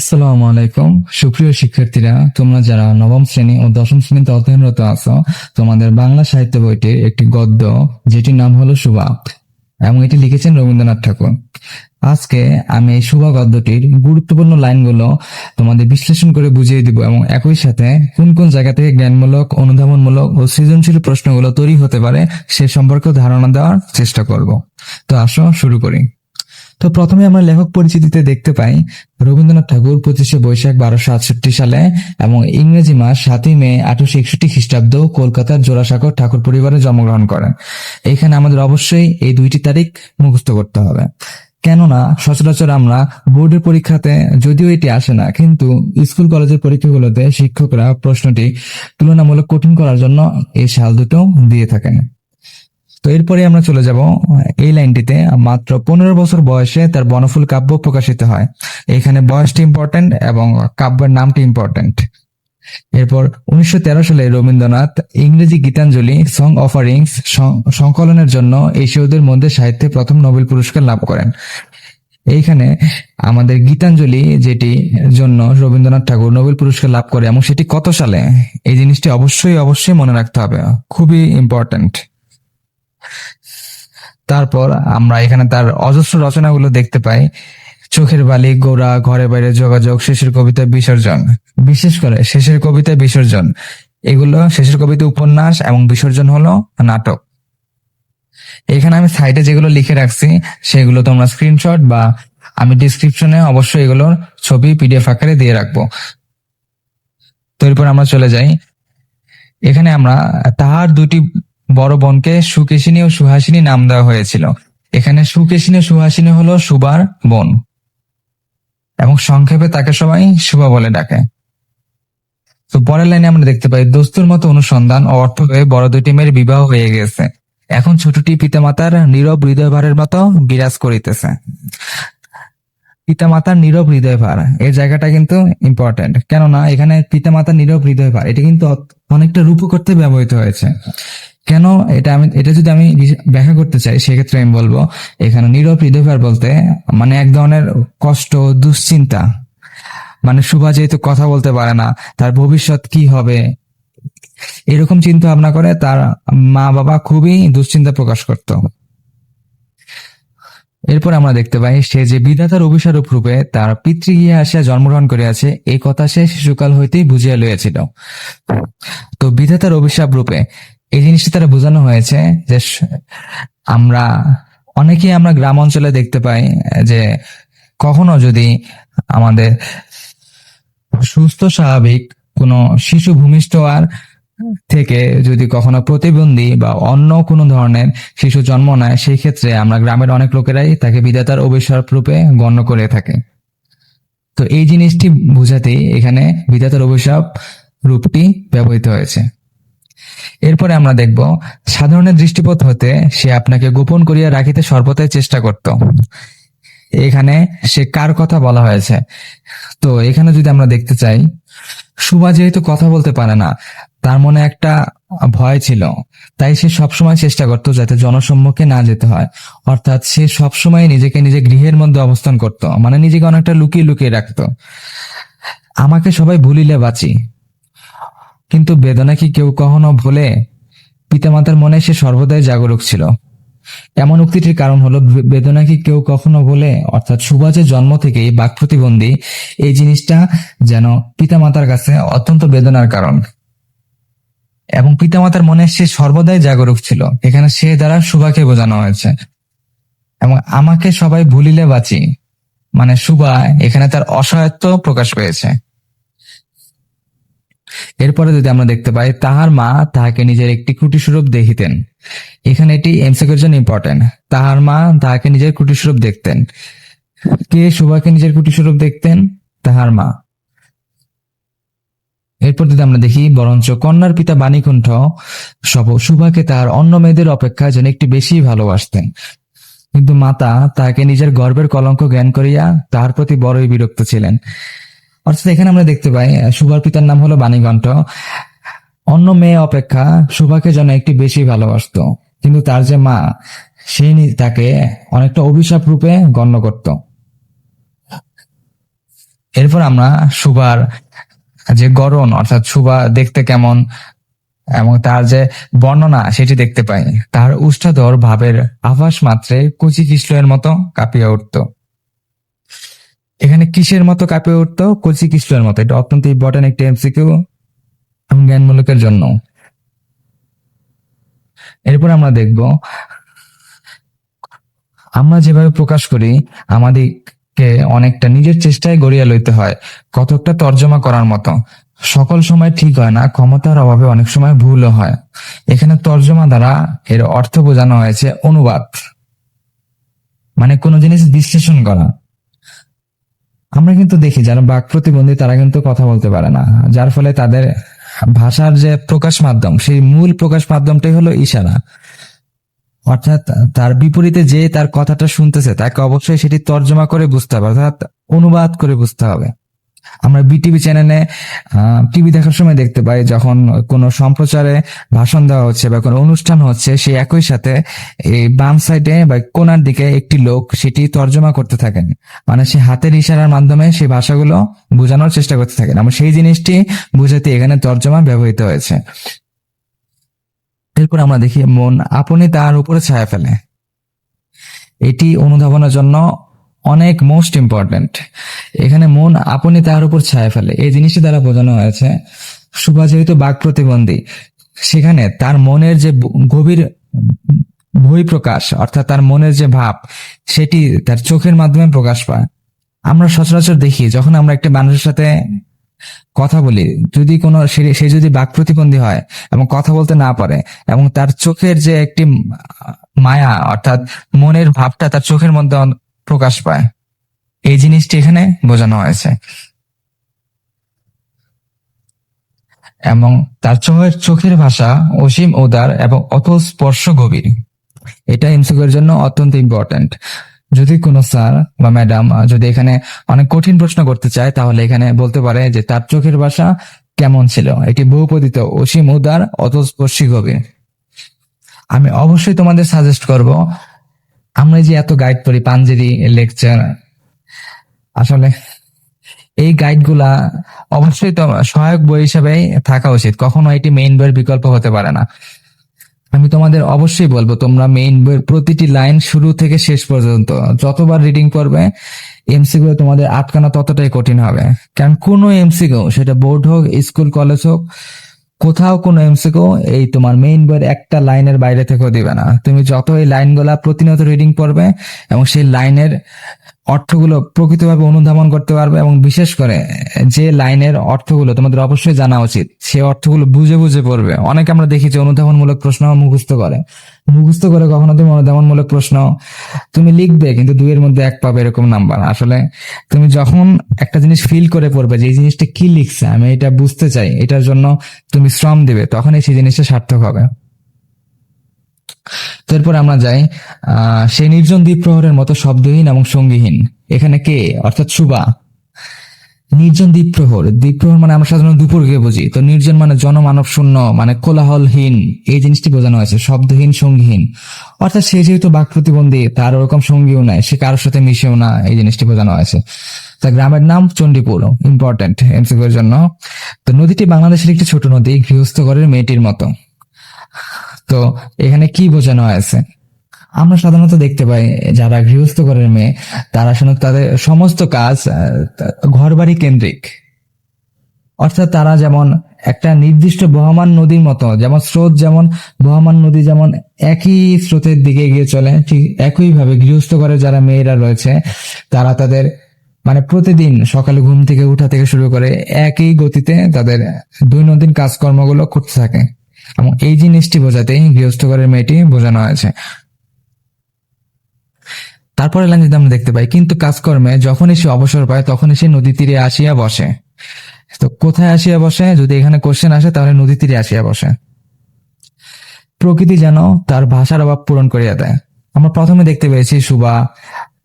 আসসালামু আলাইকুম। সুপ্রিয় শিক্ষার্থীরা, তোমরা যারা নবম শ্রেণি ও দশম শ্রেণীতে অধ্যয়নরত আছো, তোমাদের বাংলা সাহিত্য বইটির একটি গদ্য, যেটির নাম হলো সুভা এবং এটি লিখেছেন রবীন্দ্রনাথ ঠাকুর। আজকে আমি এই শুভা গদ্যটির গুরুত্বপূর্ণ লাইনগুলো তোমাদের বিশ্লেষণ করে বুঝিয়ে দিব এবং একই সাথে কোন কোন জায়গা থেকে জ্ঞানমূলক, অনুধাবনমূলক ও সৃজনশীল প্রশ্নগুলো তৈরি হতে পারে সে সম্পর্কে ধারণা দেওয়ার চেষ্টা করব। তো আসো, শুরু করি। তো প্রথমে আমরা লেখক পরিচিতিতে দেখতে পাই রবীন্দ্রনাথ ঠাকুর পঁচিশে বৈশাখ বারোশো আটষট্টি সালে এবং ইংরেজি মাস সাতই মে আঠারোশো একষট্টি খ্রিস্টাব্দ কলকাতার জোড়াসাগর ঠাকুর পরিবারে জন্মগ্রহণ করেন। এখানে আমাদের অবশ্যই এই দুইটি তারিখ মুখস্থ করতে হবে। কেননা সচরাচর আমরা বোর্ডের পরীক্ষাতে যদিও এটি আসে না, কিন্তু স্কুল কলেজের পরীক্ষাগুলোতে শিক্ষকরা প্রশ্নটি তুলনামূলক কঠিন করার জন্য এই সাল দুটো দিয়ে থাকেন। তো এরপরে আমরা চলে যাব এই লাইনটিতে। মাত্র পনেরো বছর বয়সে তার বনফুল কাব্য প্রকাশিত হয়। এখানে বয়সটি ইম্পর্টেন্ট এবং কাব্যের নামটি ইম্পর্টেন্ট এরপর উনিশশো তেরো সালে রবীন্দ্রনাথ ইংরেজি গীতাঞ্জলি সং অফারিংস সংকলনের জন্য এশীয়দের মধ্যে সাহিত্যে প্রথম নোবেল পুরস্কার লাভ করেন। এইখানে আমাদের গীতাঞ্জলি যেটি জন্য রবীন্দ্রনাথ ঠাকুর নোবেল পুরস্কার লাভ করে, এবং সেটি কত সালে? এই জিনিসটি অবশ্যই অবশ্যই মনে রাখতে হবে। খুবই ইম্পর্টেন্ট তারপর আমরা এখানে তার অজস্র রচনাগুলো দেখতে পাই। চোখের বালি, গোড়া ঘরে বাইরে যোগাযোগ, শেষের কবিতা, বিসর্জন। বিশেষ করে শেষের কবিতা, বিসর্জন। এগুলো শেষের কবিতা, উপন্যাস এবং বিসর্জন হলো নাটক। এখানে আমি সাইডে যেগুলো লিখে রাখছি, সেগুলো তোমরা স্ক্রিনশট বা আমি ডিসক্রিপশনে অবশ্যই এগুলোর ছবি পিডিএফ আকারে দিয়ে রাখব। তো এরপর আমরা চলে যাই। এখানে আমরা তাহার দুটি বড় বোনকে সুকেশিনী ও সুহাসিনী নাম দেওয়া হয়েছিল। এখানে সুকেশিনী সুহাসিনী হলো সুবার বোন। এবং সংক্ষেপে তাকে সবাই সুবা বলে ডাকে। তো পরের লাইনে আমরা দেখতে পাই, দোস্তুর মতো অনুসন্ধান ও অর্থ হয়ে বড় দুটি মেয়ের বিবাহ হয়ে গেছে। এখন ছোটটি পিতামাতার নীরব হৃদয় ভারের মতো বিরাজ করিতেছে। পিতামাতার নীরব হৃদয় ভার এই জায়গাটা কিন্তু ইম্পর্টেন্ট কেননা, এখানে পিতামাতার নীরব হৃদয় ভার এটা কিন্তু অনেকটা রূপ করতে ব্যবহৃত হয়েছে। কেন এটা আমি এটা যদি আমি ব্যাখ্যা করতে চাই, সেক্ষেত্রে আমি বলব, এখানে নীরব হৃদয়ভার বলতে মানে এক ধরনের কষ্ট, দুশ্চিন্তা। মানে সুভা যেহেতু কথা বলতে পারে না, তার ভবিষ্যৎ কি হবে? এরকম চিন্তা ভাবনা করে তার মা বাবা খুবই দুশ্চিন্তা প্রকাশ করত। এরপর আমরা দেখতে পাই, সে যে বিধাতার অভিসারূপ রূপে তার পিতৃগৃহে আসিয়া জন্মগ্রহণ করিয়াছে এই কথা সে শিশুকাল হইতেই বুঝিয়া লইয়াছিল। তো বিধাতার অভিশাপ রূপে এই জিনিসটা তারা বোঝানো হয়েছে যে আমরা অনেকেই আমরা গ্রাম অঞ্চলে দেখতে পাই যে কখনো যদি আমাদের সুস্থ, স্বাভাবিক কোনো শিশু ভূমিষ্ঠ আর থেকে যদি কখনো প্রতিবন্ধী বা অন্য কোনো ধরনের শিশু জন্ম নেয় সেই ক্ষেত্রে আমরা গ্রামের অনেক লোকেরাই তাকে বিধাতার অভিশাপ রূপে গণ্য করে থাকে। তো এই জিনিসটি বুঝাতেই এখানে বিধাতার অভিশাপ রূপটি ব্যবহৃত হয়েছে। এরপরে আমরা দেখব, সাধারণের দৃষ্টিপথ হতে সে আপনাকে গোপন করিয়া রাখিতে সর্বদাই চেষ্টা করত। এখানে সে কার কথা বলা হয়েছে? তো এখানে যদি আমরা দেখতে চাই সুভা যেহেতু কথা বলতে পারে না, তার মনে একটা ভয় ছিল। তাই সে সবসময় চেষ্টা করত যাতে জনসম্মুখে না যেতে হয়। অর্থাৎ সে সবসময় নিজেকে নিজে গৃহের মধ্যে অবস্থান করত মানে নিজেকে অনেকটা লুকিয়ে লুকিয়ে রাখত। আমাকে সবাই ভুলিলে বাঁচি। কিন্তু বেদনা কি কেউ কখনো ভোলে? পিতামাতার মনে সে সর্বদাই জাগরুক ছিল। এমন উক্তিটির কারণ হলো বেদনা কি কেউ কখনো বলে অর্থাৎ সুভাষের জন্ম থেকেই বাক প্রতিবন্ধী এই জিনিসটা যেন পিতামাতার কাছে অত্যন্ত বেদনার কারণ। এবং পিতামাতার মনে সে সর্বদাই জাগরুক ছিল। এখানে সে দ্বারা সুভাকে বোঝানো হয়েছে। এবং আমাকে সবাই ভুলিলে বাঁচি। মানে সুভা এখানে তার অসহায়ত্ব প্রকাশ পেয়েছে। এরপরে যদি আমরা দেখতে পাই, তাহার মা তাহাকে নিজের একটি কুটিস্বরূপ দেখিতেন। এখানে এটি এমসিকের জন্য ইম্পর্টেন্ট তাহার মা তাহাকে নিজের কুটিস্বরূপ দেখতেন। কে সুভাকে নিজের কুটিস্বরূপ দেখতেন? তাহার মা। এরপর যদি আমরা দেখি, বরঞ্চ কন্যার পিতা বাণীকুণ্ঠ সব সুভাকে তার অন্য মেয়েদের অপেক্ষা যেন একটি বেশি ভালোবাসতেন। কিন্তু মাতা তাহাকে নিজের গর্বের কলঙ্ক জ্ঞান করিয়া তাহার প্রতি বড়ই বিরক্ত ছিলেন। অর্থাৎ এখানে আমরা দেখতে পাই সুভার পিতার নাম হলো বাণীগণ্ঠ অন্য মেয়ে অপেক্ষা সুভাকে যেন একটি বেশি ভালোবাসত। কিন্তু তার যে মা, সে তাকে অনেকটা অভিশাপ রূপে গণ্য করত। এরপর আমরা সুবার যে গড়ন, অর্থাৎ সুবা দেখতে কেমন, এবং তার যে বর্ণনা, সেটি দেখতে পাই। তার উষ্ঠাধর ভাবের আভাস মাত্রে কুচি কিশলয়ের মতো কাঁপিয়ে উঠত। এখানে কিসের মতো কাঁপিয়ে উঠতো? কচি কিশলয়ের মতো? এটা অত্যন্ত ইম্পর্টেন্ট একটি এমসিকিউ এবং জ্ঞানমূলকের জন্য। এরপর আমরা দেখব, আমরা যেভাবে প্রকাশ করি, আমাদেরকে অনেকটা নিজের চেষ্টায় গড়িয়া লইতে হয়, কতকটা তর্জমা করার মতো। সকল সময় ঠিক হয় না, ক্ষমতার অভাবে অনেক সময় ভুলও হয়। এখানে তর্জমা দ্বারা এর অর্থ বোঝানো হয়েছে অনুবাদ। মানে কোনো জিনিস বিশ্লেষণ করা। আমরা কিন্তু দেখি যারা বাক প্রতিবন্ধী, তারা কিন্তু কথা বলতে পারে না। যার ফলে তাদের ভাষার যে প্রকাশ মাধ্যম, সেই মূল প্রকাশ মাধ্যমটাই হলো ইশারা। অর্থাৎ তার বিপরীতে যে তার কথাটা শুনতেছে, তাকে অবশ্যই সেটি তর্জমা করে বুঝতে হবে, অর্থাৎ অনুবাদ করে বুঝতে হবে। আমরা বিটিভি চ্যানেলে টিভি দেখার সময় দেখতে পাই যখন কোনো সম্প্রচারে ভাষণ দেওয়া হচ্ছে বা কোনো অনুষ্ঠান হচ্ছে, সেই একই সাথে এই বাম সাইডে বা কোনার দিকে একটি লোক সেটি তর্জমা করতে থাকেন। মানে সে হাতের ইশারার মাধ্যমে সেই ভাষাগুলো বোঝানোর চেষ্টা করতে থাকেন। আমরা সেই জিনিসটি বুঝাতে এখানে তর্জমা ব্যবহৃত হয়েছে। এরপর আমরা দেখি, মন আপনি তার উপরে ছায়া ফেলে। এটি অনুধাবনের জন্য অনেক মোস্ট ইম্পর্টেন্ট এখানে মন আপনি তার উপর ছায়া ফেলে। এই জিনিসটি দ্বারা বোঝানো হয়েছে সুভা যেহেতু বাক প্রতিবন্ধী, সেখানে তার মনের যে গভীর বই প্রকাশ, অর্থাৎ তার মনের যে ভাব, সেটি তার চোখের মাধ্যমে প্রকাশ পায়। আমরা সচরাচর দেখি, যখন আমরা একটা মানুষের সাথে কথা বলি, যদি কোনো সে যদি বাক প্রতিবন্ধী হয় এবং কথা বলতে না পারে, এবং তার চোখের যে একটি মায়া, অর্থাৎ মনের ভাবটা তার চোখের মধ্যে প্রকাশ পায়। এই জিনিসটি এখানে বোঝানো হয়েছে। এবং তার চোখের চোখের ভাষা অসীম উদার এবং অত স্পর্শ গভীর। এটা এমসিকিউর জন্য অত্যন্ত ইম্পর্টেন্ট যদি কোনো স্যার বা ম্যাডাম যদি এখানে অনেক কঠিন প্রশ্ন করতে চায়, তাহলে এখানে বলতে পারে যে তার চোখের ভাষা কেমন ছিল? এটি বহুপদিত, অসীম উদার অতস্পর্শী গভীর। আমি অবশ্যই তোমাদের সাজেস্ট করব আমরা যে এত গাইড পড়ি পাঞ্জেরি লেকচার আসলে এই গাইডগুলা অবশ্যই তো সহায়ক বই হিসাবে থাকা উচিত। কখনো এটি মেইন বইয়ের বিকল্প হতে পারে না। আমি তোমাদের অবশ্যই বলব, তোমরা মেইন বইয়ের প্রতিটি লাইন শুরু থেকে শেষ পর্যন্ত, যতবার রিডিং করবে এমসিকিউ তোমাদের আটকানো ততটাই কঠিন হবে। কারণ কোনো এমসিকিউ সেটা বোর্ড হোক স্কুল কলেজ হোক কোথাও কোনো এমসিকিউ এই তোমার মেইন বইয়ের একটা লাইনের বাইরে থেকেও দিবে না। তুমি যত এই লাইনগুলা প্রতিনিয়ত রিডিং পড়বে এবং সেই লাইনের অর্থগুলো প্রকৃতভাবে অনুধাবন করতে পারবে এবং বিশেষ করে যে লাইনের অর্থগুলো তোমাদের অবশ্যই জানা উচিত, সে অর্থগুলো বুঝে বুঝে পড়বে। অনেকে আমরা দেখি যে অনুধাবনমূলক প্রশ্ন মুখস্থ করে। মুখস্থ করে কখনো তুমি অনুধাবনমূলক প্রশ্ন তুমি লিখবে, কিন্তু দুইয়ের মধ্যে এক পাবে এরকম নাম্বার। আসলে তুমি যখন একটা জিনিস ফিল করে পড়বে যে এই জিনিসটা কি লিখছে, আমি এটা বুঝতে চাই, এটার জন্য তুমি শ্রম দিবে, তখনই সেই জিনিসটা সার্থক হবে। তো এরপর আমরা যাই সেই নির্জন দ্বীপ প্রহরের মতো শব্দহীন এবং সঙ্গীহীন। এখানে কে? অর্থাৎ সুবা। নির্জন দ্বীপ প্রহর দ্বীপ প্রহর মানে আমরা সাধারণত দুপুরকে বুঝি। তো নির্জন মানে জনমানব শূন্য মানে কোলাহলহীন। এই জিনিসটি বোঝানো হয়েছে, শব্দহীন, সঙ্গীহীন। অর্থাৎ সে যেহেতু বাক প্রতিবন্ধী তার ওরকম সঙ্গীও নাই, সে কারোর সাথে মিশেও না, এই জিনিসটি বোঝানো হয়েছে। তা গ্রামের নাম চণ্ডীপুর ইম্পর্টেন্ট এমসিকিউর জন্য। তো নদীটি বাংলাদেশের একটি ছোট নদী, গৃহস্থ ঘরের মেয়েটির মতো। তো এখানে কি বোঝানো হয়েছে আমরা সাধারণত দেখতে পাই যারা গৃহস্থ ঘরের মেয়ে, তারা শুনে তাদের সমস্ত কাজ ঘর কেন্দ্রিক। অর্থাৎ তারা যেমন একটা নির্দিষ্ট বহমান নদীর মতো, যেমন স্রোত যেমন, বহমান নদী যেমন একই স্রোতের দিকে এগিয়ে চলে, ঠিক একইভাবে গৃহস্থ ঘরে যারা মেয়েরা রয়েছে, তারা তাদের মানে প্রতিদিন সকালে ঘুম থেকে উঠা থেকে শুরু করে একই গতিতে তাদের দৈনন্দিন কাজকর্মগুলো করতে থাকে। এবং এই জিনিসটি বোঝাতেই গৃহস্থ ঘরের মেয়েটি বোঝানো হয়েছে। তারপরে লাইন যদি আমরা দেখতে পাই, কিন্তু কাজকর্মে যখনই সে অবসর পায়, তখনই সে নদী তীরে আসিয়া বসে। তো কোথায় আসিয়া বসে? যদি এখানে কোশ্চেন আসে, তাহলে নদী তীরে আসিয়া বসে। প্রকৃতি যেন তার ভাষার অভাব পূরণ করিয়া দেয়। আমরা প্রথমে দেখতে পেয়েছি সুবা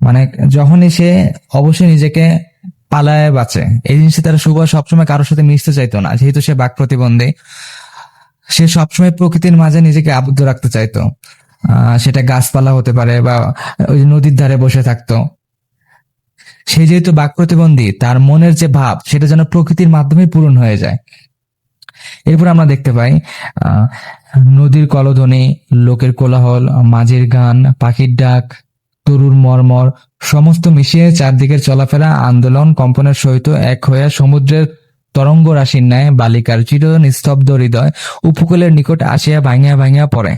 মানে যখনই সে অবশ্যই নিজেকে পালায় বাঁচে। এই জিনিসটি তারা সুবা সবসময় কারোর সাথে মিশতে চাইতো না, যেহেতু সে বাক প্রতিবন্ধী। সে সবসময় প্রকৃতির মাঝে নিজেকে আবদ্ধ রাখতে চাইতো। সেটা গাছপালা হতে পারে বা ওই নদীর ধারে বসে থাকতো। সে যেহেতু বাক প্রতিবন্ধী তার মনের যে ভাব, সেটা যেন প্রকৃতির মাধ্যমে পূরণ হয়ে যায়। এরপর আমরা দেখতে পাই নদীর কলধ্বনি, লোকের কোলাহল, মাঝির গান, পাখির ডাক, তরুর মর্মর, সমস্ত মিশিয়ে চারদিকের চলাফেরা, আন্দোলন, কম্পনের সহিত এক হয়ে সমুদ্রের তরঙ্গ রাশির ন্যায় বালিকার চির নিস্তব্ধ হৃদয় উপকূলের নিকট আসিয়া ভাঙিয়া ভাঙিয়া পড়ে।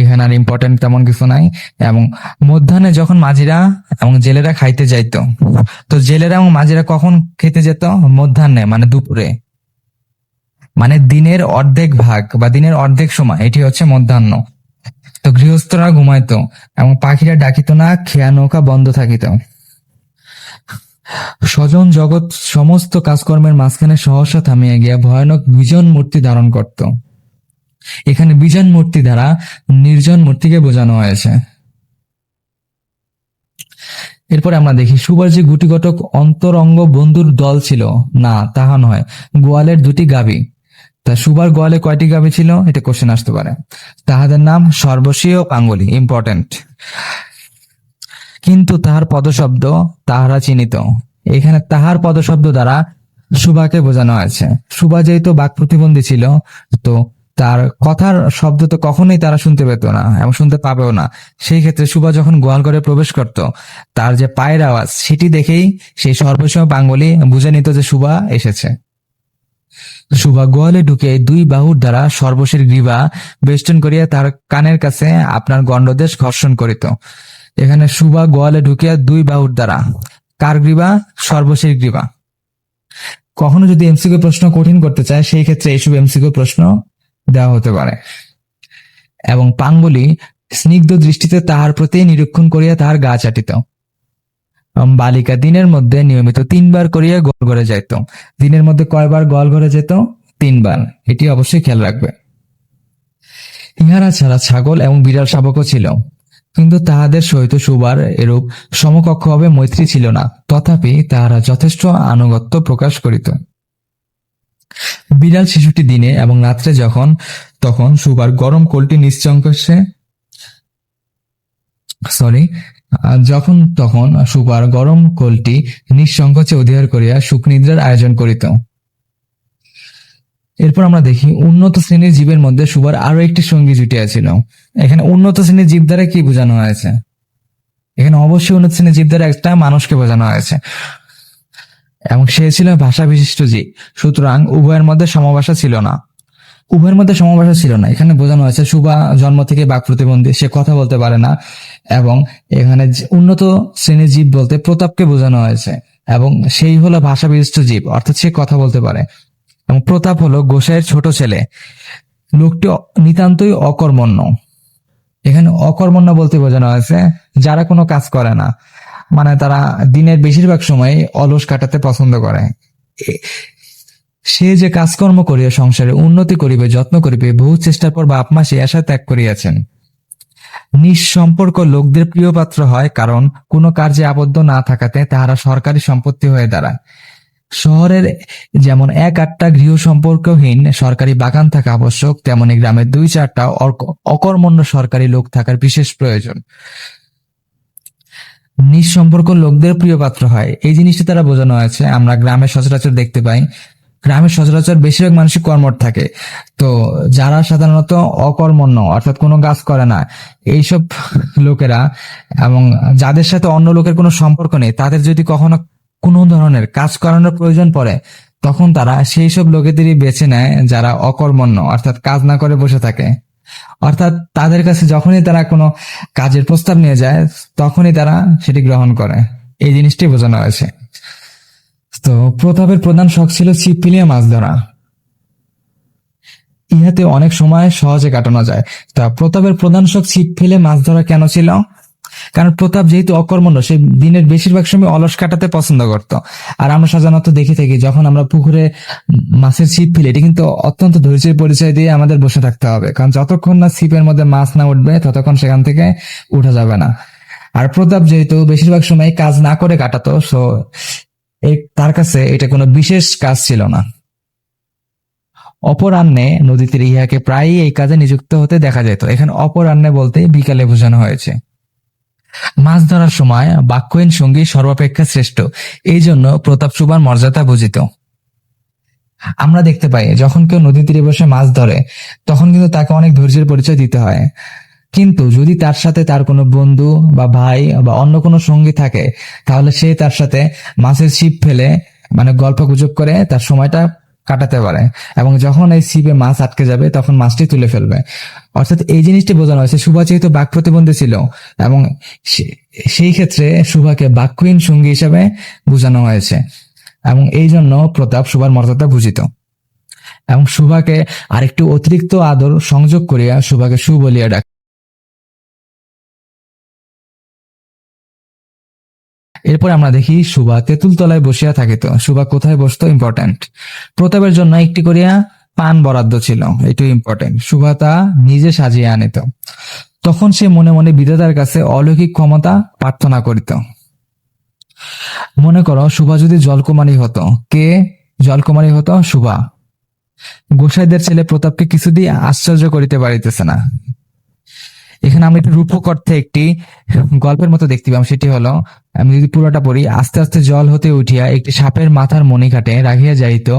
এখানে আর ইম্পর্টেন্ট তেমন কিছু নাই এবং মধ্যাহ্নে যখন মাঝিরা এবং জেলেরা খাইতে যাইতো, তো জেলেরা এবং মাঝিরা কখন খেতে যেত? মধ্যাহ্নে মানে দুপুরে। মানে দিনের অর্ধেক ভাগ বা দিনের অর্ধেক সময়, এটি হচ্ছে মধ্যাহ্ন। তো গৃহস্থরা ঘুমাইতো এবং পাখিরা ডাকিত না, খেয়া নৌকা বন্ধ থাকিত। স্বজন জগৎ সমস্ত কাজকর্মের মাঝখানে সহসা থামিয়া গিয়া ভয়ানক বিজন মূর্তি ধারণ করত। এখানে বিজন মূর্তি দ্বারা নির্জন মূর্তিকে বোঝানো হয়েছে। এরপরে আমরা দেখি সুবার যে গুটিকটক অন্তরঙ্গ বন্ধুর দল ছিল। না, তাহা নয়, গোয়ালের দুটি গাবি তা সুবার গোয়ালে কয়টি গাবি ছিল? এটা কোশ্চেন আসতে পারে। তাহাদের নাম সর্বস্বীয় পাঙ্গলি ইম্পর্টেন্ট কিন্তু তাহার পদশব্দ তাহারা চিনিত। এখানে তাহার পদশব্দ দ্বারা সুবাকে বোঝানো হয়েছে। সুবা যেহেতু বাক প্রতিবন্ধী ছিল, তো তার কথার শব্দ তো কখনোই তারা শুনতে পেত না এবং শুনতে পাবেও না। সেই ক্ষেত্রে সুবা যখন গোয়াল ঘরে প্রবেশ করত, তার যে পায়ের আওয়াজ, সেটি দেখেই সেই সর্বস্ব পাঙ্গলি বুঝে নিত যে সুবা এসেছে। সুবা গোয়ালে ঢুকে দুই বাহুর দ্বারা সর্বশের গ্রীবা বেষ্টন করিয়া তার কানের কাছে আপনার গণ্ডদেশ ঘর্ষণ করিত। এখানে সুবা গোয়ালে ঢুকিয়া দুই বাহুর দ্বারা। কার গ্রীবা? সর্বশেষ গ্রীবা। কখনো যদি এমসিকিউ প্রশ্ন কঠিন করতে চায়, সেই ক্ষেত্রে এইসব এমসিকিউ প্রশ্ন দেওয়া হতে পারে। এবং পাঙ্গলি স্নিগ্ধ দৃষ্টিতে তাহার প্রতি নিরীক্ষণ করিয়া তাহার গা চাটিত। বালিকা দিনের মধ্যে নিয়মিত তিনবার করিয়া গোল ঘরে যাইত। দিনের মধ্যে কয়বার গোয়াল ঘরে যেত? তিনবার। এটি অবশ্যই খেয়াল রাখবে। ইহারা ছাড়া ছাগল এবং বিড়াল শাবকও ছিল। কিন্তু তাহাদের সহিত সুবার এরূপ সমকক্ষভাবে মৈত্রী ছিল না। তথাপি তাহারা যথেষ্ট আনুগত্য প্রকাশ করিত। বিড়াল শিশুটি দিনে এবং রাত্রে যখন, তখন সুবার গরম কোলটি নিশ্চঙ্কসে সরি যখন তখন সুবার গরম কোলটি নিঃসংকোচে অধিকার করিয়া সুখনিদ্রার আয়োজন করিত। এরপর আমরা দেখি, উন্নত শ্রেণির জীবের মধ্যে সুবার আরও একটি সঙ্গী জুটিয়াছিল এখানে উন্নত শ্রেণির জীব দ্বারা কি বোঝানো হয়েছে? এখানে অবশ্যই উন্নত শ্রেণির জীব দ্বারা একটা মানুষকে বোঝানো হয়েছে। এবং সে ছিল ভাষা বিশিষ্ট জীব, সুতরাং উভয়ের মধ্যে সমভাষা ছিল না। উভয়ের মধ্যে সমভাষা ছিল না। এখানে বোঝানো হয়েছে, সুবা জন্ম থেকে বাক প্রতিবন্ধী, সে কথা বলতে পারে না। এবং এখানে উন্নত শ্রেণির জীব বলতে প্রতাপকে বোঝানো হয়েছে। এবং সেই হলো ভাষা বিশিষ্ট জীব, অর্থাৎ সে কথা বলতে পারে। এবং প্রতাপ হলো গোসাইয়ের ছোট ছেলে। লোকটি নিতান্তই অকর্মণ্য। এখানে অকর্মণ্য বলতে বোঝানো হয়েছে, যারা কোনো কাজ করে না। মানে তারা দিনের বেশিরভাগ সময় অলস কাটাতে পছন্দ করে। সে যে কাজকর্ম করিয়া সংসারে উন্নতি করিবে, যত্ন করিবে, বহু চেষ্টার পর বাপ মা সে আশা ত্যাগ করিয়াছেন। নিঃসম্পর্ক লোকদের প্রিয় পাত্র হয়, কারণ কোনো কার্যে আবদ্ধ না থাকাতে তাহারা সরকারি সম্পত্তি হয়ে দাঁড়ায়। শহরের যেমন এক আটটা গৃহ সম্পর্কহীন সরকারি বাগান থাকা আবশ্যক, তেমনি গ্রামের দুই চারটা অকর্মণ্য সরকারি লোক থাকার বিশেষ প্রয়োজন। নিঃসম্পর্ক লোকদের প্রিয় পাত্র হয়। এই জিনিসটা তারা বোঝানো হয়েছে। আমরা গ্রামে সচরাচর দেখতে পাই। গ্রামের সচরাচর বেশিরভাগ মানুষই কর্মঠ থাকে। তো যারা সাধারণত অকর্মণ্য, অর্থাৎ কোনো কাজ করে না, এইসব লোকেরা এবং যাদের সাথে অন্য লোকের কোনো সম্পর্ক নেই, তাদের যদি কখনো কোনো ধরনের কাজ করানোর প্রয়োজন পড়ে, তখন তারা সেই সব লোকেদেরই বেছে নেয় যারা অকর্মণ্য, অর্থাৎ কাজ না করে বসে থাকে। অর্থাৎ তাদের কাছে যখনই তারা কোনো কাজের প্রস্তাব নিয়ে যায়, তখনই তারা সেটি গ্রহণ করে। এই জিনিসটি বোঝানো হয়েছে। তো প্রতাপের প্রধান শখ ছিল ছিপ ফেলিয়ে মাছ ধরা। ইহাতে অনেক সময় সহজে কাটানো যায়। তা প্রতাপের প্রধান শখ ছিপ ফেলে মাছ ধরা কেন ছিল? কারণ প্রতাপ যেহেতু অকর্মণ্য, সে দিনের বেশিরভাগ সময় অলস কাটাতে পছন্দ করত। আর আমরা সাধারণত দেখে থাকি, যখন আমরা পুকুরে মাছের ছিপ ফেলি, এটি কিন্তু অত্যন্ত ধৈর্যের পরিচয় দিয়ে আমাদের বসে থাকতে হবে। কারণ যতক্ষণ না ছিপের মধ্যে মাছ না উঠবে, ততক্ষণ সেখান থেকে উঠা যাবে না। আর প্রতাপ যেহেতু বেশিরভাগ সময় কাজ না করে কাটাতো, সো তার কাছে এটা কোনো বিশেষ কাজ ছিল না। অপরাহ্নে নদীতে ইহাকে প্রায়ই এই কাজে নিযুক্ত হতে দেখা যেত এখানে অপরাহ্নে বলতে বিকালে বোঝানো হয়েছে। মাছ ধরার সময় বাক্যহীন সঙ্গী সর্বাপেক্ষা শ্রেষ্ঠ। এই জন্য প্রতাপ সুবার মর্যাদা বুঝিত আমরা দেখতে পাই, যখন কেউ নদী তীরে বসে মাছ ধরে, তখন কিন্তু তাকে অনেক ধৈর্যের পরিচয় দিতে হয়। কিন্তু যদি তার সাথে তার কোনো বন্ধু বা ভাই বা অন্য কোনো সঙ্গী থাকে, তাহলে সে তার সাথে মাছের ছিপ ফেলে মানে গল্প গুজব করে, তার সময়টা কাটাতে পারে। এবং যখন এই ছিপে মাছ আটকে যাবে, তখন মাছটি তুলে ফেলবে। অর্থাৎ এই জিনিসটি বোঝানো হয়েছে, সুভা যেহেতু বাক প্রতিবন্ধী ছিল, এবং সেই ক্ষেত্রে সুভাকে বাক্যহীন সঙ্গী হিসাবে বোঝানো হয়েছে। এবং এই জন্য প্রতাপ সুভার মর্যাদা বুঝিত এবং সুভাকে আরেকটু অতিরিক্ত আদর, সংযোগ করিয়া সুভাকে সু বলিয়া ডাক এরপর আমরা দেখি সুভা তেঁতুল তলায় বসিয়া থাকিত সুভা কোথায় বসতো? ইম্পর্ট্যান্ট প্রতাপের জন্য একটি করিয়া পান বরাদ্দ ছিল। এটু ইম্পর্টেন্ট সুভা তা নিজে সাজিয়ে আনিত তখন সে মনে মনে বিধাতার কাছে অলৌকিক ক্ষমতা প্রার্থনা করিত। মনে করো সুভা যদি জলকুমারী হতো, কে জলকুমারী হতো? সুভা গোসাইদের ছেলে প্রতাপকে কিছুতেই আশ্চর্য করিতে পারিতেছে না। এখানে আমরা একটু রূপক অর্থে একটি গল্পের মতো দেখতে পাম। সেটি হলো আমি যদি পুরোটা পড়ি, আস্তে আস্তে জল হতে উঠিয়া একটি সাপের মাথার মণিকাটে রাখিয়া যাইত।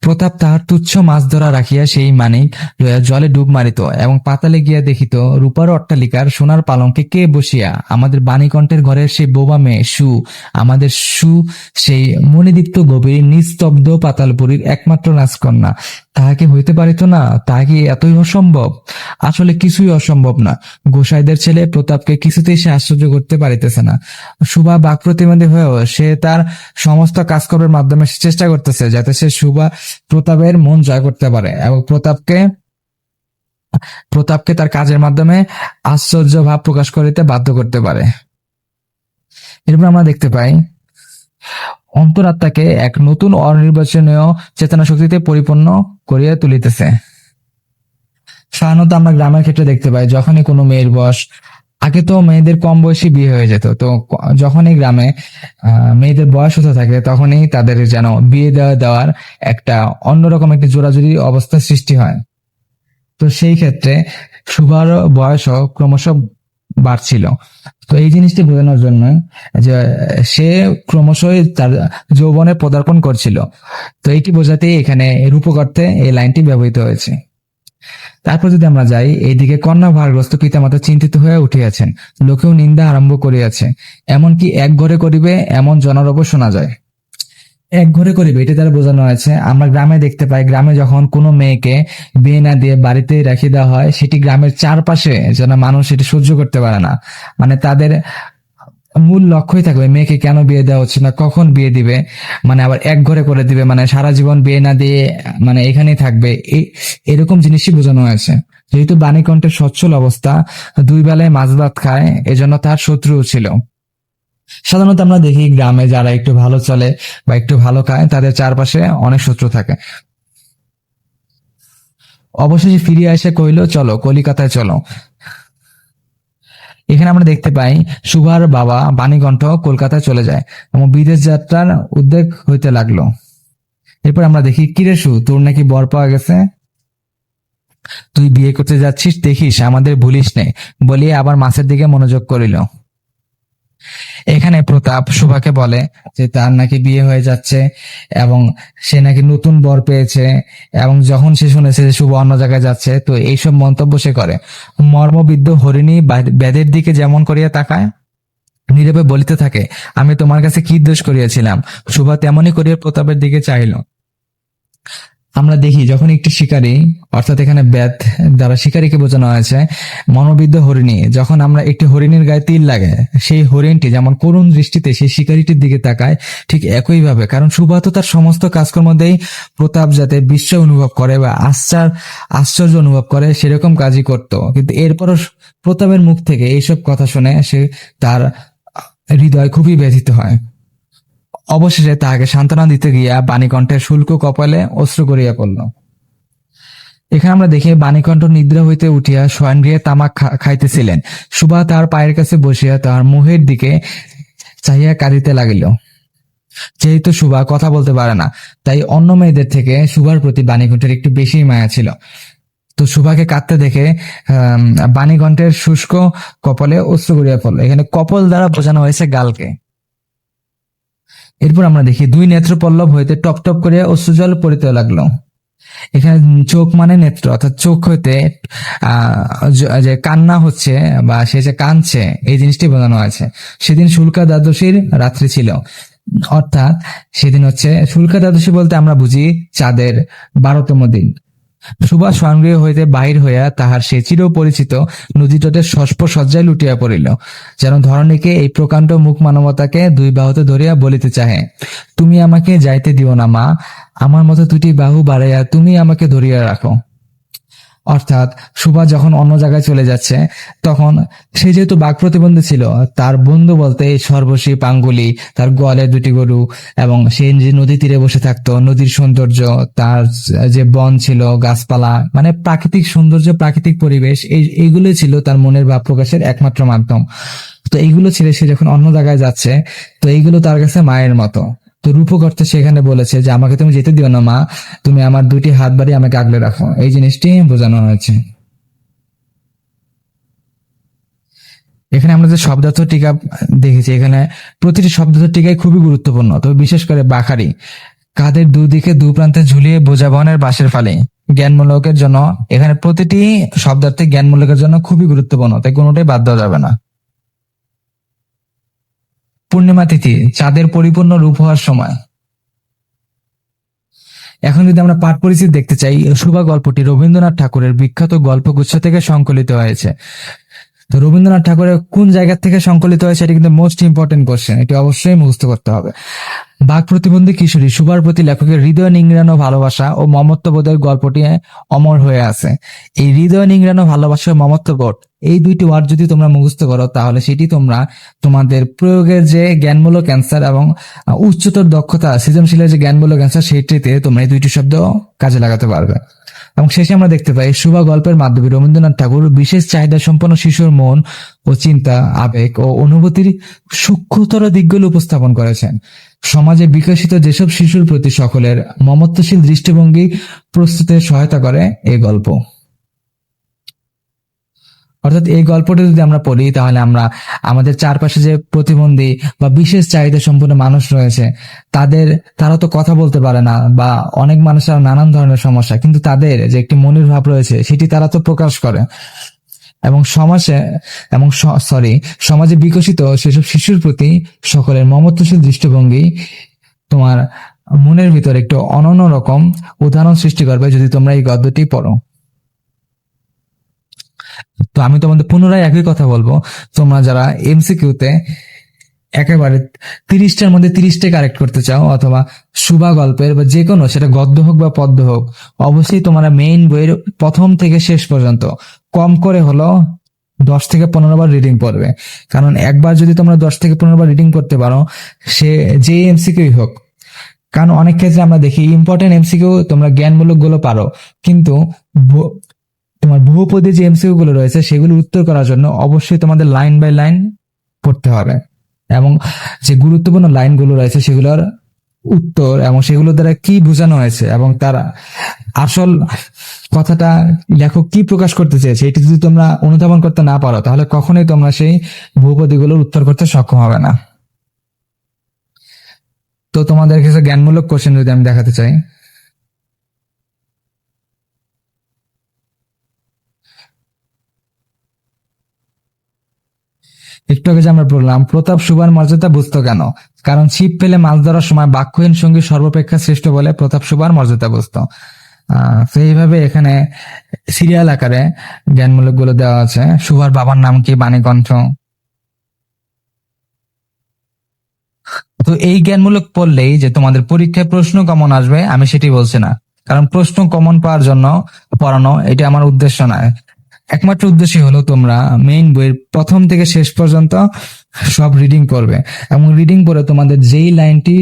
প্রতাপ তাহার তুচ্ছ মাছ ধরা রাখিয়া সেই মানিক লইয়া জলে ডুব মারিত এবং পাতালে গিয়া দেখিত, রূপার অট্টালিকার সোনার পালঙ্কে কে বসিয়া? আমাদের বাণীকণ্ঠের ঘরের সেই বোবা মেয়ে, সু। আমাদের সু, সেই মণিদীপ্ত গভীর, নিস্তব্ধ পাতালপুরীর একমাত্র রাজকন্যা তাহাকে হইতে পারিত না তাহা কি এতই অসম্ভব। আসলে কিছুই অসম্ভব না। গোসাইদের ছেলে প্রতাপকে কিছুতেই সে আশ্চর্য করতে পারিতেছে না। সুভা বাক প্রতিবন্ধী হয়েও সে তার সমস্ত কাজকর্মের মাধ্যমে চেষ্টা করতেছে যাতে সে সুভা প্রতাপের মন জয় করতে পারে এবং প্রতাপকে প্রতাপকে তার কাজের মাধ্যমে আশ্চর্য ভাব প্রকাশ করিতে বাধ্য করতে পারে। এরপর আমরা দেখতে পাই, অন্তরাত্মাকে এক নতুন অনির্বাচনীয় চেতনা শক্তিতে পরিপূর্ণ করিয়া তুলিতেছে। সাধারণত আমরা গ্রামের ক্ষেত্রে দেখতে পাই, যখনই কোনো মেয়ের বয়স আগে তো মেয়েদের কম বয়সী বিয়ে হয়ে যেত। তো যখনই গ্রামে মেয়েদের বয়স হতে থাকে তখনই তাদের যেন বিয়ে দেওয়া, দেওয়ার একটা অন্যরকম একটা জোরাজুরি অবস্থা সৃষ্টি হয়। তো সেই ক্ষেত্রে সুভার বয়সও ক্রমশ বাড়ছিল। তো এই জিনিসটি বোঝানোর জন্য যে সে ক্রমশই তার যৌবনে পদার্পণ করছিল। তো এইটি বোঝাতেই এখানে রূপক অর্থে এই লাইনটি ব্যবহৃত হয়েছে। তারপর যদি আমরা যাই, এইদিকে কন্যা ভারগ্রস্ত পিতামাতা চিন্তিত হয়ে উঠিয়াছেন, লোকেও নিন্দা আরম্ভ করিয়াছে। এমনকি এক ঘরে করিবে এমন জনরব শোনা যায়। এক ঘরে করিবে, এটা দ্বারা বোঝানো হয়েছে, আমরা গ্রামে দেখতে পাই, গ্রামে যখন কোনো মেয়েকে বিয়ে না দিয়ে বাড়িতে রেখে দেওয়া হয়, সেটি গ্রামের চারপাশে যেন মানুষ সেটি সহ্য করতে পারে না। মানে তাদের মূল লক্ষ্যই থাকবে মেয়েকে কেন বিয়ে দেওয়া হচ্ছে না, কখন বিয়ে দিবে মানে আবার এক ঘরে করে দিবে মানে সারা জীবন বিয়ে না দিয়ে মানে এখানেই থাকবে এরকম জিনিসই বোঝানো হয়েছে। যেহেতু বাণীকণ্ঠের সচ্ছল অবস্থা, দুই বেলায় মাছ ভাত খায়, এজন্য তার শত্রুও ছিল। সাধারণত আমরা দেখি গ্রামে যারা একটু ভালো চলে বা একটু ভালো খায়, তাদের চারপাশে অনেক শত্রু থাকে। অবশেষে ফিরে এসে কইল চলো, কলিকাতায় চলো। এখানে আমরা দেখতে পাই সুভার বাবা বাণীকণ্ঠ কলকাতায় চলে যায় এবং বিদেশ যাত্রার উদ্বেগ হইতে লাগল। এরপর আমরা দেখি কিরেশু তোর নাকি বর পাওয়া গেছে? তুই বিয়ে করতে যাচ্ছিস, দেখিস, আমাদের ভুলিস নে। বলিয়ে আবার মাছের দিকে মনোযোগ করিল। এখানে প্রতাপ সুভাকে বলে যে তার নাকি বিয়ে হয়ে যাচ্ছে এবং সে নাকি নতুন বর পেয়েছে এবং যখন সে শুনেছে যে শুভ অন্য জায়গায় যাচ্ছে, তো এইসব মন্তব্য সে করে। মর্মবিদ্ধ হরিণী বেদের দিকে যেমন করিয়া তাকায়, নীরবে বলিতে থাকে, আমি তোমার কাছে কি দোষ করিয়াছিলাম? শুভা তেমনই করিয়া প্রতাপের দিকে চাইল আমরা দেখি যখন একটি শিকারী, অর্থাৎ এখানে ব্যাথ দ্বারা শিকারীকে বোঝানো হয়েছে মনোবিদ্ধ হরিণী, যখন আমরা একটি হরিণীর গায়ে তিল লাগে, সেই হরিণটি যেমন করুণ দৃষ্টিতে সেই শিকারীটির দিকে তাকায়, ঠিক একইভাবে, কারণ সুভা তার সমস্ত কাজকর্ম দিয়েই প্রতাপ যাতে বিস্ময় অনুভব করে বা আশ্চর্য আশ্চর্য অনুভব করে, সেরকম কাজই করত। কিন্তু এরপরও প্রতাপের মুখ থেকে এইসব কথা শুনে সে তার হৃদয় খুবই ব্যথিত হয়। অবশেষে তাহাকে সান্ত্বনা দিতে গিয়া বাণীকণ্ঠের শুল্ক কপালে অশ্রু করিয়া পড়ল। এখানে আমরা দেখি বাণীকণ্ঠ নিদ্রা হইতে উঠিয়া শয়নগৃহে তামাক খাইতেছিলেন। সুভা তার পায়ের কাছে বসিয়া তাহার মুহের দিকে চাহিয়া কাঁদিতে লাগিল। যেহেতু সুভা কথা বলতে পারে না তাই অন্য মেয়েদের থেকে সুভার প্রতি বাণীকণ্ঠের একটু বেশি মায়া ছিল। তো সুভাকে কাঁদতে দেখে আম, বাণীকণ্ঠের শুষ্ক কপালে অস্ত্র গড়িয়ে পড়ল। এখানে কপল দ্বারা বোঝানো হয়েছে গালকে। এরপর আমরা দেখি, দুই নেত্র পল্লব হইতে টপ টপ করে অশ্রুজল পড়িতে লাগল। এখানে চোখ মানে নেত্র, অর্থাৎ চোখ হইতে যে কান্না হচ্ছে বা সে যে কাঁদছে, এই জিনিসটি বোঝানো হয়েছে সেদিন শুল্কা দ্বাদশীর রাত্রি ছিল। অর্থাৎ সেদিন হচ্ছে, শুল্কা দ্বাদশী বলতে আমরা বুঝি চাঁদের বারোতম দিন। সুভাষ স্বয়ংগৃহ হইতে বাহির হইয়া তাহার সে চির পরিচিত নদীতটের সস্প সজ্জায় লুটিয়া পড়িল, যেন ধরণীকে এই প্রকাণ্ড মুখ মানবতাকে দুই বাহুতে ধরিয়া বলিতে চাহে। তুমি আমাকে যাইতে দিও না মা, আমার মতো দুটি বাহু বাড়াইয়া তুমি আমাকে ধরিয়া রাখো। অর্থাৎ সুভা যখন অন্য জায়গায় চলে যাচ্ছে, তখন সে যেহেতু বাঘ প্রতিবন্ধী ছিল, তার বন্ধু বলতে সর্বশী পাঙ্গুলি, তার গোয়ালে দুটি গরু এবং সে যে নদী তীরে বসে থাকতো, নদীর সৌন্দর্য, তার যে বন ছিল, গাছপালা মানে প্রাকৃতিক সৌন্দর্য, প্রাকৃতিক পরিবেশ, এই এইগুলো ছিল তার মনের ভাব প্রকাশের একমাত্র মাধ্যম। তো এইগুলো ছেড়ে সে যখন অন্য জায়গায় যাচ্ছে, তো এইগুলো তার কাছে মায়ের মতো। তো রূপক অর্থে সেখানে বলেছে যে, আমাকে তুমি যেতে দিও না, মা। তুমি আমার দুটি হাত বাড়িয়ে আমাকে আগলে রাখো। এই জিনিসটি বোঝানো হয়েছে। এখানে আমরা যে শব্দার্থ টিকা দেখেছি, এখানে প্রতিটি শব্দার্থ টিকাই খুবই গুরুত্বপূর্ণ। তবে বিশেষ করে বাখারি, কাদের দুদিকে দু প্রান্তে ঝুলিয়ে বোঝা বহনের বাঁশের ফালে। জ্ঞানমূলকের জন্য এখানে প্রতিটি শব্দার্থে জ্ঞানমূলকের জন্য খুবই গুরুত্বপূর্ণ, তাই কোনোটাই বাদ দেওয়া যাবে না। পূর্ণিমা তিথি, চাঁদের পরিপূর্ণ রূপ হওয়ার সময়। এখন যদি আমরা পাঠ পরিচিতি দেখতে চাই শুভা গল্পটি রবীন্দ্রনাথ ঠাকুরের বিখ্যাত গল্পগুচ্ছ থেকে সংকলিত হয়েছে। তো রবীন্দ্রনাথ ঠাকুরের কোন জায়গা থেকে সংকলিত হয়েছে এটা কিন্তু মোস্ট ইম্পর্টেন্ট কোশ্চেন এটি অবশ্যই মুখস্থ করতে হবে। বাঘ প্রতিবন্ধী কিশোরী সুভার প্রতি লেখকের হৃদয় নিংড়ানো ভালোবাসা ও মমত্ববোধের গল্পটি অমর হয়ে আছে। এই হৃদয় নিংড়ানো ভালোবাসা ও মমত্ববোধ এই দুইটি ওয়ার্ড যদি তোমরা মুখস্থ করো, তাহলে সেটি তোমরা তোমাদের প্রয়োগের যে জ্ঞানমূলক অ্যান্সার এবং উচ্চতর দক্ষতা সৃজনশীলের যে জ্ঞানমূলক অ্যান্সার সেইটিতে তোমরা এই দুইটি শব্দ কাজে লাগাতে পারবে। এবং শেষে আমরা দেখতে পাই, শুভা গল্পের মাধ্যমে রবীন্দ্রনাথ ঠাকুর বিশেষ চাহিদা সম্পন্ন শিশুর মন ও চিন্তা, আবেগ ও অনুভূতির সূক্ষ্মতর দিকগুলো উপস্থাপন করেছেন। সমাজে বিকশিত যেসব শিশুর প্রতি সকলের মমত্বশীল দৃষ্টিভঙ্গি প্রস্তুতে সহায়তা করে এই গল্প। অর্থাৎ এই গল্পটা যদি আমরা পড়ি, তাহলে আমরা আমাদের চারপাশে যে প্রতিবন্ধী বা বিশেষ চাহিদা সম্পন্ন মানুষ রয়েছে, তাদের, তারা তো কথা বলতে পারে না বা অনেক মানুষের নানান ধরনের সমস্যা, কিন্তু তাদের যে একটি মনির ভাব রয়েছে, সেটি তারা তো প্রকাশ করে। এবং সমাজে, এবং সরি সমাজে বিকশিত সেসব শিশুর প্রতি সকলের মমত্বশীল দৃষ্টিভঙ্গি তোমার মনের ভিতর একটু অনন্য রকম উদাহরণ সৃষ্টি করবে যদি তোমরা এই গদ্যটি পড়ো। তো আমি তোমাদের পুনরায় একই কথা বলব। তোমরা যারা এমসিকিউতে একেবারে তিরিশটার মধ্যে তিরিশটা কারেক্ট করতে চাও, অথবা শুভা গল্পের বা যে কোনো সেটা গদ্য হোক বা পদ্য হোক, অবশ্যই তোমরা মেইন বইয়ের প্রথম থেকে শেষ পর্যন্ত, কম করে হলো দশ থেকে পনেরো বার রিডিং পড়বে। কারণ একবার যদি তোমরা দশ থেকে পনেরো বার রিডিং করতে পারো, সে যে এমসিকিউই হোক। কারণ অনেক ক্ষেত্রে আমরা দেখি ইম্পর্টেন্ট এমসিকিউ তোমরা জ্ঞানমূলকগুলো পারো, কিন্তু তোমার বহুপদী যে এমসিকিউ গুলো রয়েছে, সেগুলো উত্তর করার জন্য অবশ্যই তোমাদের লাইন বাই লাইন পড়তে হবে। এবং যে গুরুত্বপূর্ণ লাইনগুলো রয়েছে, সেগুলোর উত্তর এবং সেগুলো দ্বারা কি বোঝানো হয়েছে এবং তার আসল কথাটা লেখক কি প্রকাশ করতে চেয়েছে, এটি যদি তোমরা অনুধাবন করতে না পারো, তাহলে কখনোই তোমরা সেই বহুপদীগুলোর উত্তর করতে সক্ষম হবে না। তো তোমাদের কাছে জ্ঞানমূলক কোশ্চেন যদি আমি দেখাতে চাই। একটু আগে যে আমরা বললাম প্রতাপ সুবার মর্যাদা বুঝতো কেন? কারণ ছিপ ফেলে মাছ ধরার সময় বাক্যহীন সঙ্গী সর্বাপেক্ষা শ্রেষ্ঠ বলে প্রতাপ সুবার মর্যাদা বুঝতো। তো এইভাবে এখানে সিরিয়াল আকারে জ্ঞানমূলকগুলো দেওয়া আছে। সুভার বাবার নাম কি? বাণীকণ্ঠ। তো এই জ্ঞানমূলক পড়লেই যে তোমাদের পরীক্ষায় প্রশ্ন কমন আসবে, আমি সেটি বলছি না। কারণ প্রশ্ন কমন পাওয়ার জন্য পড়ানো, এটা আমার উদ্দেশ্য নয়। একমাত্র উদ্দেশ্যই হলো তোমরা মেইন বইয়ের প্রথম থেকে শেষ পর্যন্ত সব রিডিং করবে এবং রিডিং পরে তোমাদের যেই লাইনটি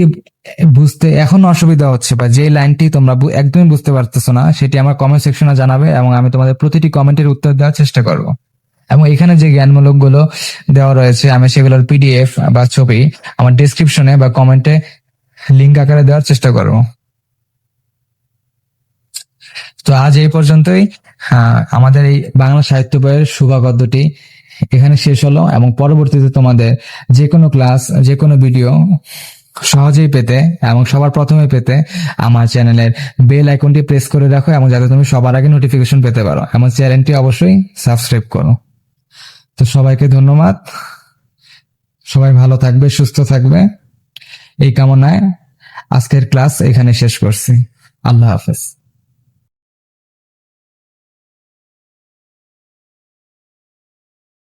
বুঝতে এখন অসুবিধা হচ্ছে বা যেই লাইনটি তোমরা একদমই বুঝতে পারতেছো না, সেটি আমার কমেন্ট সেকশনে জানাবে এবং আমি তোমাদের প্রতিটি কমেন্টের উত্তর দেওয়ার চেষ্টা করব। এবং এখানে যে জ্ঞানমূলকগুলো দেওয়া রয়েছে, আমি সেগুলোর পিডিএফ বা ছবি আমার ডিসক্রিপশনে বা কমেন্টে লিঙ্ক আকারে দেওয়ার চেষ্টা করব। তো আজ এই পর্যন্তই। আমাদের এই বাংলা সাহিত্য বইয়ের শুভা গদ্যটি এখানে শেষ হলো এবং পরবর্তীতে তোমাদের যে কোনো ক্লাস, যে কোনো ভিডিও সহজেই পেতে এবং সবার প্রথমে পেতে আমার চ্যানেলের বেল আইকনটি প্রেস করে রাখো এবং যাতে তুমি সবার আগে নোটিফিকেশন পেতে পারো এবং চ্যানেলটি অবশ্যই সাবস্ক্রাইব করো। তো সবাইকে ধন্যবাদ। সবাই ভালো থাকবে, সুস্থ থাকবে। এই কামনায় আজকের ক্লাস এখানে শেষ করছি। আল্লাহ হাফেজ।